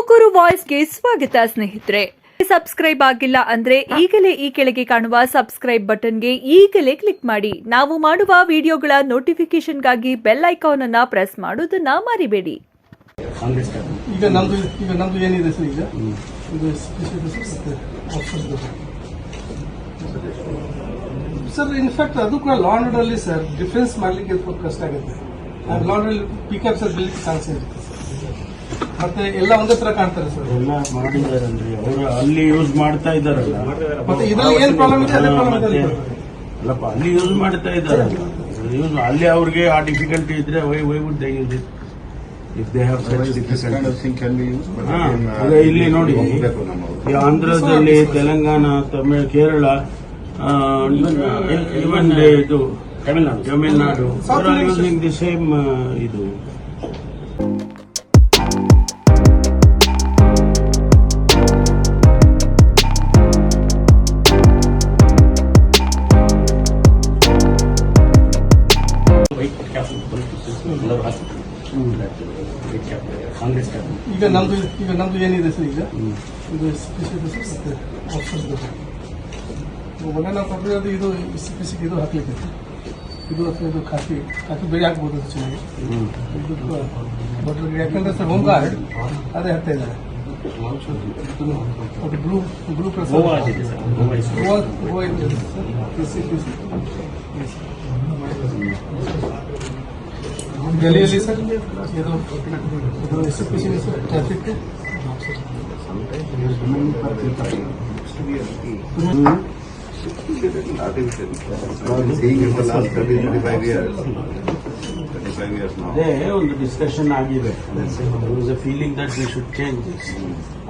ತುಮಕೂರು ವಾಯ್ಸ್ಗೆ ಸ್ವಾಗತ, ಸ್ನೇಹಿತರೆ ಸಬ್ಸ್ಕ್ರೈಬ್ ಆಗಿಲ್ಲ ಅಂದ್ರೆ ಈಗಲೇ ಈ ಕೆಳಗೆ ಕಾಣುವ ಸಬ್ಸ್ಕ್ರೈಬ್ ಬಟನ್ಗೆ ಈಗಲೇ ಕ್ಲಿಕ್ ಮಾಡಿ ನಾವು ಮಾಡುವ ವಿಡಿಯೋಗಳ ನೋಟಿಫಿಕೇಶನ್ಗಾಗಿ ಬೆಲ್ ಐಕಾನ್ ಅನ್ನ ಪ್ರೆಸ್ ಮಾಡೋದನ್ನ ಮರಿಬೇಡಿ ಈಗ ನಮ್ದು ಈಗ ನಮ್ದು ಏನಿದೆ ಸರ್ ಈಗ ಇದು. ಸರ್ ಇನ್ಫ್ಯಾಕ್ಟ್ ಅದು ಕೂಡ ಲಾಂಡ್ರಲ್ಲಿ ಸರ್ ಡಿಫೆನ್ಸ್ ಮಾಡ್ಲಿಕ್ಕೆ ಕಷ್ಟ ಆಗುತ್ತೆ ಲಾಂಡ್ರಲ್ಲಿ ಪಿಕಪ್ ಸರ್ ಬಿಲ್ಲಿಗೆ ಚಾನ್ಸ್ ಇರುತ್ತೆ ಸರ್. ಮತ್ತೆ ಎಲ್ಲ ಒಂದೇ ತರ ಕಾಣ್ತಾರೆ ಸರ್. ಎಲ್ಲ ಮಾಡಿದ್ದಾರೆ ಅವರು ಅಲ್ಲಿ ಯೂಸ್ ಮಾಡ್ತಾ ಇದಾರಲ್ಲ ಮತ್ತೆ ಇದ್ರಲ್ಲಿ ಏನ್ ಪ್ರಾಬ್ಲಮ್ ಇದೆ? ಅದೇ ಪ್ರಾಬ್ಲಮ್ ಇದೆ. ಅಲ್ಲಪ್ಪ ಅಲ್ಲಿ ಯೂಸ್ ಮಾಡ್ತಾ ಇದಾರಲ್ಲ ಯೂಸ್ ಅಲ್ಲಿ ಅವ್ರಿಗೆ ಆ ಡಿಫಿಕಲ್ಟಿ ಇದ್ರೆ why why would they use it if they have such difficulty uh, ಇಲ್ಲಿ ನೋಡಿ ಈ ಆಂಧ್ರದಲ್ಲಿ ತೆಲಂಗಾಣ ತಮಿಳ್ ಕೇರಳ ಇವನ್ ಇದು Tamil Nadu Tamil Nadu. Using the same ಇದು. ಕಾಂಗ್ರೆಸ್ ಈಗ ನಮ್ದು ಈಗ ನಮ್ದು ಏನಿದೆ ಸರ್ ಈಗ? ಇದು. ಮೊನ್ನೆ ನಾವು ಕೊಟ್ಟಿರೋದು ಇದು ಸ್ಪೆಸಿಫಿಕ್ ಇದು ಹಾಕ್ಲಿಕ್ಕೆ ಇದು ಅಥವಾ ಇದು ಕಾಫಿ ಕಾಫಿ ಬೇರೆ ಹಾಕ್ಬೋದು ಚೆನ್ನಾಗಿ. ಇದು ಬಟ್ ಯಾಕಂದ್ರೆ ಸರ್ ಹೋಮ್ ಗಾರ್ಡ್ ಅದೇ ಹಾಕ್ತಾ ಇದ್ದಾರೆ. Blue blue colour Goa sir Goa ಇದೆ. ಸರ್ ಇದು S P C Sir traffic Seeing it for last 30, 35 years. 35 years now. ಅದೇ ಒಂದು ಡಿಸ್ಕಷನ್ ಆಗಿದೆ was a feeling that we should change this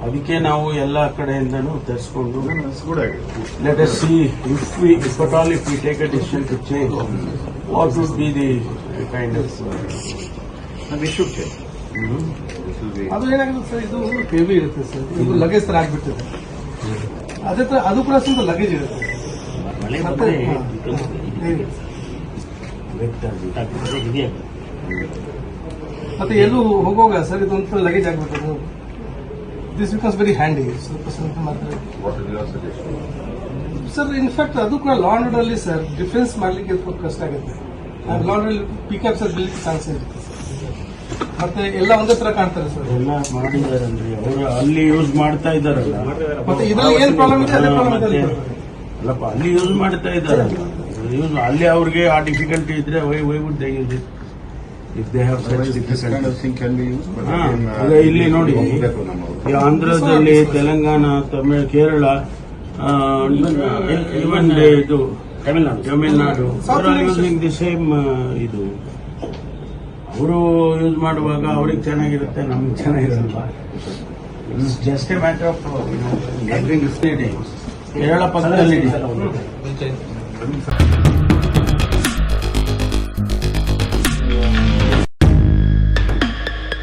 ಅದಕ್ಕೆ ನಾವು ಎಲ್ಲ ಕಡೆಯಿಂದನೂ ತರಿಸ್ಕೊಂಡು That's good idea. Let us see if we if at all if we take a decision to change what would be the kind of And we should change. This will be. ಅದು ಏನಾಗುತ್ತೆ sir? ಇದು heavy ಇರುತ್ತೆ sir. ಇದು luggage ತರ ಆಗ್ಬಿಟ್ಟಿದೆ. ಅದೇ ತರ ಅದು ಕೂಡ ಸ್ವಲ್ಪ ಲಗೇಜ್ ಇರುತ್ತೆ. ಮತ್ತೆ ಎಲ್ಲೂ ಹೋಗುವಾಗ ಸರ್ ಇದೊಂದು ಲಗೇಜ್ ಆಗ್ಬಿಟ್ಟು ದಿಸ್ ಬಿಕಾಸ್ ವೆರಿ ಹ್ಯಾಂಡಿ ಸ್ವಲ್ಪ ಸ್ವಲ್ಪ ಮಾತ್ರ? ಸರ್ ಇನ್ಫ್ಯಾಕ್ಟ್ ಅದು ಕೂಡ ಲಾ ಅಲ್ಲಿ ಸರ್ ಡಿಫೆನ್ಸ್ ಮಾಡ್ಲಿಕ್ಕೆ ಸ್ವಲ್ಪ ಕಷ್ಟ ಆಗುತ್ತೆ. ಲಾ ಅಂಡ್ ಅಲ್ಲಿ ಪಿಕಪ್ ಸರ್ ಬಿಲ್ ಚಾನ್ಸ್ ಇರುತ್ತೆ ಸರ್. ಮತ್ತೆ ಎಲ್ಲ ಒಂದೇ ತರ ಕಾಣ್ತಾರೆ ಸರ್. ಎಲ್ಲ ಮಾಡಿದ್ದಾರೆ ಅವರು ಅಲ್ಲಿ ಯೂಸ್ ಮಾಡ್ತಾ ಇದಾರಲ್ಲ ಮತ್ತೆ ಇದ್ರಲ್ಲಿ ಏನ್ ಪ್ರಾಬ್ಲಮ್ ಇದೆ? ಅದೇ ಪ್ರಾಬ್ಲಮ್ ಇದೆ ಅಲ್ಲಪ್ಪ ಅಲ್ಲಿ ಯೂಸ್ ಮಾಡ್ತಾ ಇದ್ದಾರಲ್ಲ. ಯೂಸ್ ಅಲ್ಲಿ ಅವ್ರಿಗೆ ಆ ಡಿಫಿಕಲ್ಟಿ ಇದ್ರೆ why why would they use it if they have such Otherwise, kind of difficulty uh, ಇಲ್ಲಿ ನೋಡಿ ಈ ಆಂಧ್ರದಲ್ಲಿ ತೆಲಂಗಾಣ ತಮಿಳ್ ಕೇರಳ ಇವನ್ ಇದು ತಮಿಳ್ನಾಡು. ತಮಿಳ್ನಾಡು. ಅವರು. ಯೂಸಿಂಗ್ ದಿ ಸೇಮ್ ಇದು. ಅವರು ಯೂಸ್ ಮಾಡುವಾಗ ಅವ್ರಿಗೆ ಚೆನ್ನಾಗಿರುತ್ತೆ ನಮ್ಗೆ ಚೆನ್ನಾಗಿರಲ್ವಾ just a matter of Kerala ಪಕ್ಕದಲ್ಲಿ